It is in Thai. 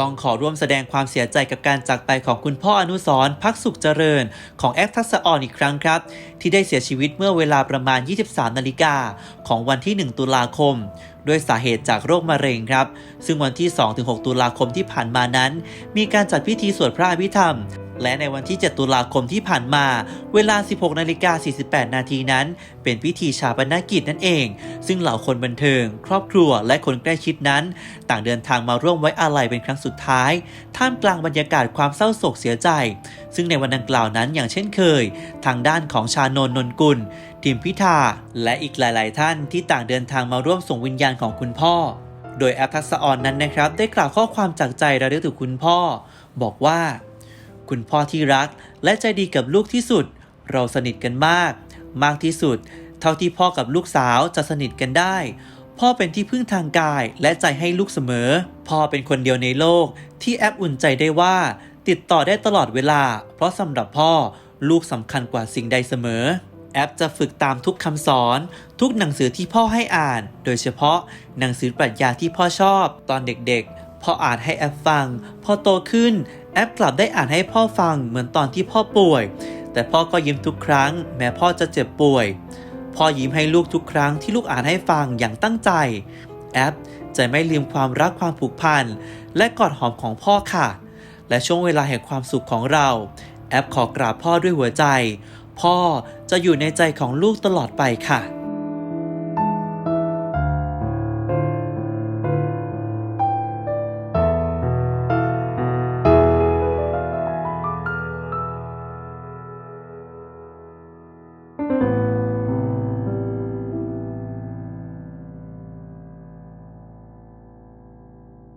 ต้องขอร่วมแสดงความเสียใจกับการจากไปของคุณพ่ออนุสรพักสุขเจริญ ของแอฟทักษะออนอีกครั้งครับ ที่ได้เสียชีวิตเมื่อเวลาประมาณ 23 นาฬิกาของวันที่ 1 ตุลาคมด้วยสาเหตุจากโรคมะเร็งครับ ซึ่งวันที่ 2-6 ตุลาคมที่ผ่านมานั้น มีการจัดพิธีสวดพระอภิธรรม และในวันที่ 7 ตุลาคมที่ผ่านมา เวลา 16นาฬิกา48 นาทีนั้น เป็นพิธีชาปนกิจนั่นเอง ซึ่งเหล่าคนบันเทิง ครอบครัวและคนใกล้ชิดนั้น ต่างเดินทางมาร่วมไว้อาลัยเป็นครั้งสุดท้าย ท่ามกลางบรรยากาศความเศร้าโศกเสียใจ ซึ่งในวันดังกล่าวนั้นอย่างเช่นเคย ทางด้านของชานนนนกุลทีมพิธาและอีกหลาย ๆ ท่านที่ต่างเดินทางมาร่วมส่งวิญญาณของคุณพ่อ โดยแอปทักษะออนนั้นนะครับ ได้กล่าวข้อความจากใจระลึกถึงคุณพ่อ บอกว่า คุณพ่อที่รัก และใจดีกับลูกที่สุด เราสนิทกันมาก มากที่สุด เท่าที่พ่อกับลูกสาวจะสนิทกันได้ พ่อเป็นที่พึ่งทางกายและใจให้ลูกเสมอ พ่อเป็นคนเดียวในโลก ที่แอปอุ่นใจได้ว่า ติดต่อได้ตลอดเวลา เพราะสำหรับพ่อลูกสำคัญกว่าสิ่งใดเสมอ แอปจะฝึกตามทุกคำสอน ทุกหนังสือที่พ่อให้อ่าน โดยเฉพาะหนังสือปรัชญาที่พ่อชอบ ตอนเด็กๆ พ่ออ่านให้แอปฟัง พอโตขึ้น แอปกลับได้อ่านให้พ่อฟังเหมือนตอนที่พ่อป่วย แต่พ่อก็ยิ้มทุกครั้ง แม้พ่อจะเจ็บป่วย พ่อยิ้มให้ลูกทุกครั้งที่ลูกอ่านให้ฟังอย่างตั้งใจ แอปจะไม่ลืมความรักความผูกพัน และกอดหอมของพ่อค่ะ และช่วงเวลาแห่งความสุขของเรา แอปขอกราบพ่อด้วยหัวใจ พ่อจะอยู่ในใจของลูกตลอดไปค่ะ